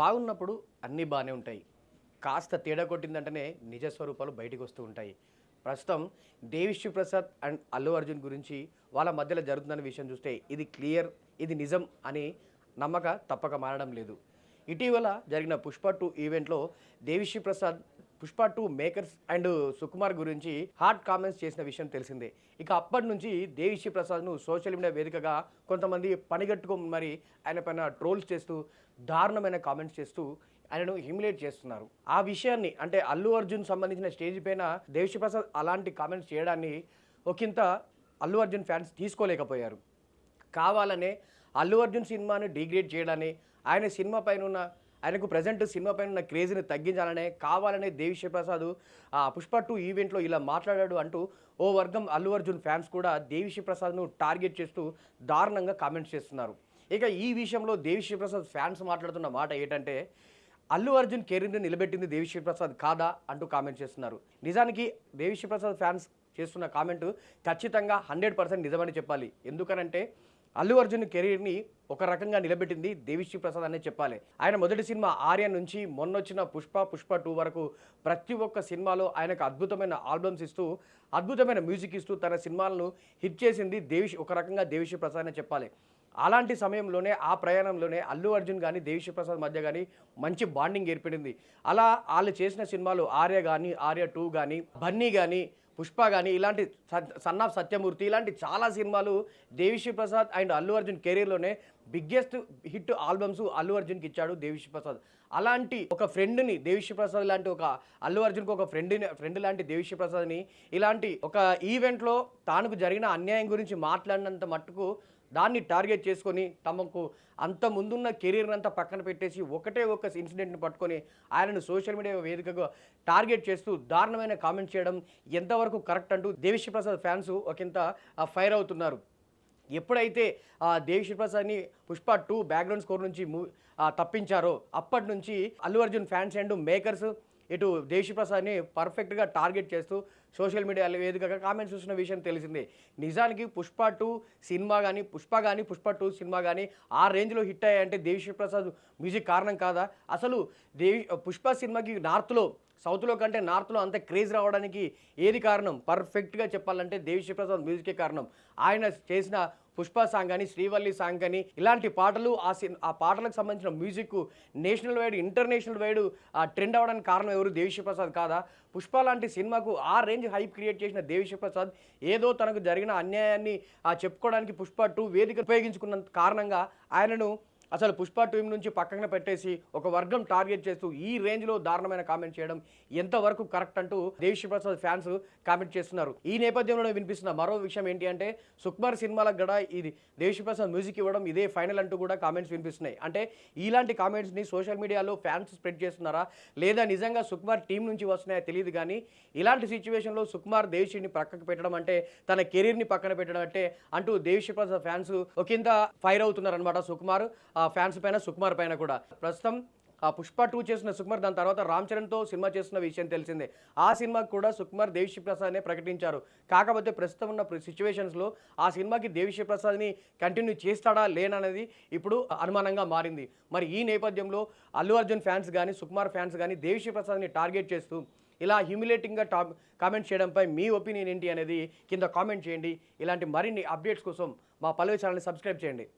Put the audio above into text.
బాగున్నప్పుడు అన్నీ బాగానే ఉంటాయి. కాస్త తేడా కొట్టిందంటేనే నిజ స్వరూపాలు బయటికి వస్తూ ఉంటాయి. ప్రస్తుతం దేవిశ్రీ ప్రసాద్ అండ్ అల్లు అర్జున్ గురించి వాళ్ళ మధ్యలో జరుగుతున్న విషయం చూస్తే ఇది క్లియర్ ఇది నిజం అని నమ్మక తప్పక మారడం లేదు. ఇటీవల జరిగిన పుష్ప టూ ఈవెంట్లో Devi Sri Prasad Pushpa two makers and Sukumar గురించి హాట్ కామెంట్స్ చేసిన విషయం తెలిసిందే. ఇక అప్పటి నుంచి దేవిశ్రీ ప్రసాద్ను సోషల్ మీడియా వేదికగా కొంతమంది పనిగట్టుకొని మరి ఆయన పైన ట్రోల్స్ చేస్తూ దారుణమైన కామెంట్స్ చేస్తూ ఆయనను హిమిలేట్ చేస్తున్నారు. ఆ విషయాన్ని అంటే అల్లు అర్జున్ సంబంధించిన స్టేజ్ పైన దేవిశ్రీ ప్రసాద్ అలాంటి కామెంట్స్ చేయడాన్ని ఒకంత అల్లు అర్జున్ ఫ్యాన్స్ తీసుకోలేకపోయారు. కావాలనే అల్లు అర్జున్ సినిమాని డిగ్రేడ్ చేయడాన్ని ఆయన సినిమా పైన ఉన్న ఆయనకు ప్రజెంట్ సినిమా పైన ఉన్న క్రేజ్ని తగ్గించాలనే కావాలనే దేవిశ్రీప్రసాద్ ఆ పుష్ప టూ ఈవెంట్లో ఇలా మాట్లాడాడు అంటూ ఓ వర్గం అల్లు అర్జున్ ఫ్యాన్స్ కూడా దేవిశ్రీప్రసాద్ను టార్గెట్ చేస్తూ దారుణంగా కామెంట్స్ చేస్తున్నారు. ఇక ఈ విషయంలో దేవిశ్రీప్రసాద్ ఫ్యాన్స్ మాట్లాడుతున్న మాట ఏంటంటే అల్లు అర్జున్ కెరీర్ని నిలబెట్టింది దేవిశ్రీప్రసాద్ కాదా అంటూ కామెంట్ చేస్తున్నారు. నిజానికి దేవిశ్రీప్రసాద్ ఫ్యాన్స్ చేస్తున్న కామెంట్ ఖచ్చితంగా హండ్రెడ్ పర్సెంట్ నిజమని చెప్పాలి. ఎందుకనంటే అల్లు అర్జున్ కెరీర్ని ఒక రకంగా నిలబెట్టింది దేవిశ్రీ ప్రసాద్ అనే చెప్పాలి. ఆయన మొదటి సినిమా ఆర్య నుంచి మొన్నొచ్చిన పుష్ప పుష్ప టూ వరకు ప్రతి ఒక్క సినిమాలో ఆయనకు అద్భుతమైన ఆల్బమ్స్ ఇస్తూ అద్భుతమైన మ్యూజిక్ ఇస్తూ తన సినిమాలను హిట్ చేసింది దేవిష్ ఒక రకంగా దేవిశ్రీ ప్రసాద్ అనే చెప్పాలి. అలాంటి సమయంలోనే ఆ ప్రయాణంలోనే అల్లు అర్జున్ కానీ దేవిశ్రీ ప్రసాద్ మధ్య కానీ మంచి బాండింగ్ ఏర్పడింది. అలా వాళ్ళు చేసిన సినిమాలు ఆర్య కానీ ఆర్య టూ కానీ బన్నీ కానీ పుష్ప కానీ ఇలాంటి సన్ ఆఫ్ సత్యమూర్తి ఇలాంటి చాలా సినిమాలు దేవిశ్రీ ప్రసాద్ అండ్ అల్లు అర్జున్ కెరీర్లోనే బిగ్గెస్ట్ హిట్ ఆల్బమ్స్ అల్లు అర్జున్కి ఇచ్చాడు దేవిశ్రీ ప్రసాద్. అలాంటి ఒక ఫ్రెండ్ని దేవిశ్రీ ప్రసాద్ లాంటి ఒక అల్లు అర్జున్కి ఒక ఫ్రెండ్ని ఫ్రెండ్ లాంటి దేవిశ్రీ ప్రసాద్ని ఇలాంటి ఒక ఈవెంట్లో తానుకు జరిగిన అన్యాయం గురించి మాట్లాడినంత మట్టుకు దాన్ని టార్గెట్ చేసుకొని తమకు అంత ముందున్న కెరీర్ అంతా పక్కన పెట్టేసి ఒకటే ఒక ఇన్సిడెంట్ని పట్టుకొని ఆయనను సోషల్ మీడియా వేదికగా టార్గెట్ చేస్తూ దారుణమైన కామెంట్ చేయడం ఎంతవరకు కరెక్ట్ అంటూ దేవిశ్రీ ప్రసాద్ ఫ్యాన్స్ ఒకంత ఫైర్ అవుతున్నారు. ఎప్పుడైతే ఆ దేవిశ్రీ ప్రసాద్ని పుష్ప టూ బ్యాక్గ్రౌండ్ స్కోర్ నుంచి తప్పించారో అప్పటి నుంచి Allu Arjun fans and makers ఇటు దేశీప్రసాద్ని పర్ఫెక్ట్గా టార్గెట్ చేస్తూ సోషల్ మీడియా వేదికగా కామెంట్స్ చూసిన విషయం తెలిసిందే. నిజానికి పుష్ప టూ సినిమా కానీ పుష్ప కానీ పుష్ప టూ సినిమా కానీ ఆ రేంజ్లో హిట్ అయ్యాయంటే దేవిశ్రీ ప్రసాద్ మ్యూజిక్ కారణం కాదా? అసలు దేవి పుష్ప సినిమాకి నార్త్లో సౌత్లో కంటే నార్త్లో అంత క్రేజ్ రావడానికి ఏది కారణం? పర్ఫెక్ట్గా చెప్పాలంటే దేవిశ్రీ ప్రసాద్ మ్యూజికే కారణం. ఆయన చేసిన పుష్ప సాంగ్ కానీ శ్రీవల్లి సాంగ్ కానీ ఇలాంటి పాటలు ఆ ఆ పాటలకు సంబంధించిన music national wide international wide trend అవ్వడానికి కారణం ఎవరు? దేవిశ్రీ ప్రసాద్ కాదా? పుష్ప లాంటి సినిమాకు ఆ రేంజ్ హైప్ క్రియేట్ చేసిన దేవిశ్రీ ప్రసాద్ ఏదో తనకు జరిగిన అన్యాయాన్ని చెప్పుకోవడానికి పుష్ప టూ వేదిక ఉపయోగించుకున్న కారణంగా ఆయనను అసలు పుష్ప టీం నుంచి పక్కన పెట్టేసి ఒక వర్గం టార్గెట్ చేస్తూ ఈ రేంజ్లో దారుణమైన కామెంట్ చేయడం ఎంతవరకు కరెక్ట్ అంటూ దేవిశ్రీ ప్రసాద్ ఫ్యాన్స్ కామెంట్ చేస్తున్నారు. ఈ నేపథ్యంలో వినిపిస్తున్న మరో విషయం ఏంటి అంటే సుకుమార్ సినిమాలకు కూడా ఇది దేవిశ్రీ ప్రసాద్ మ్యూజిక్ ఇవ్వడం ఇదే ఫైనల్ అంటూ కూడా కామెంట్స్ వినిపిస్తున్నాయి. అంటే ఇలాంటి కామెంట్స్ని సోషల్ మీడియాలో ఫ్యాన్స్ స్ప్రెడ్ చేస్తున్నారా? లేదా నిజంగా సుకుమార్ టీం నుంచి వస్తున్నాయో తెలియదు కానీ ఇలాంటి సిచ్యువేషన్లో సుకుమార్ దేవిశ్రీని పక్కకు పెట్టడం అంటే తన కెరీర్ని పక్కన పెట్టడం అంటే అంటూ దేవిశ్రీ ప్రసాద్ ఫ్యాన్స్ ఒకంత ఫైర్ అవుతున్నారనమాట సుకుమార్. ఆ ఫ్యాన్స్ పైన సుకుమార్ పైన కూడా. ప్రస్తుతం ఆ పుష్ప టూ చేసిన సుకుమార్ దాని తర్వాత రామ్ చరణ్తో సినిమా చేస్తున్న విషయం తెలిసిందే. ఆ సినిమాకి కూడా సుకుమార్ దేవిశ్రీ ప్రసాద్నే ప్రకటించారు. కాకపోతే ప్రస్తుతం ఉన్న సిచ్యువేషన్స్లో ఆ సినిమాకి దేవిశ్రీ ప్రసాద్ని కంటిన్యూ చేస్తాడా లేననేది ఇప్పుడు అనుమానంగా మారింది. మరి ఈ నేపథ్యంలో అల్లు అర్జున్ ఫ్యాన్స్ కానీ సుకుమార్ ఫ్యాన్స్ కానీ దేవిశ్రీ ప్రసాద్ని టార్గెట్ చేస్తూ ఇలా హ్యూమిలేటింగ్గా టాప్ కామెంట్ చేయడంపై మీ ఒపీనియన్ ఏంటి అనేది కింద కామెంట్ చేయండి. ఇలాంటి మరిన్ని అప్డేట్స్ కోసం మా పల్లవి ఛానల్ని సబ్స్క్రైబ్ చేయండి.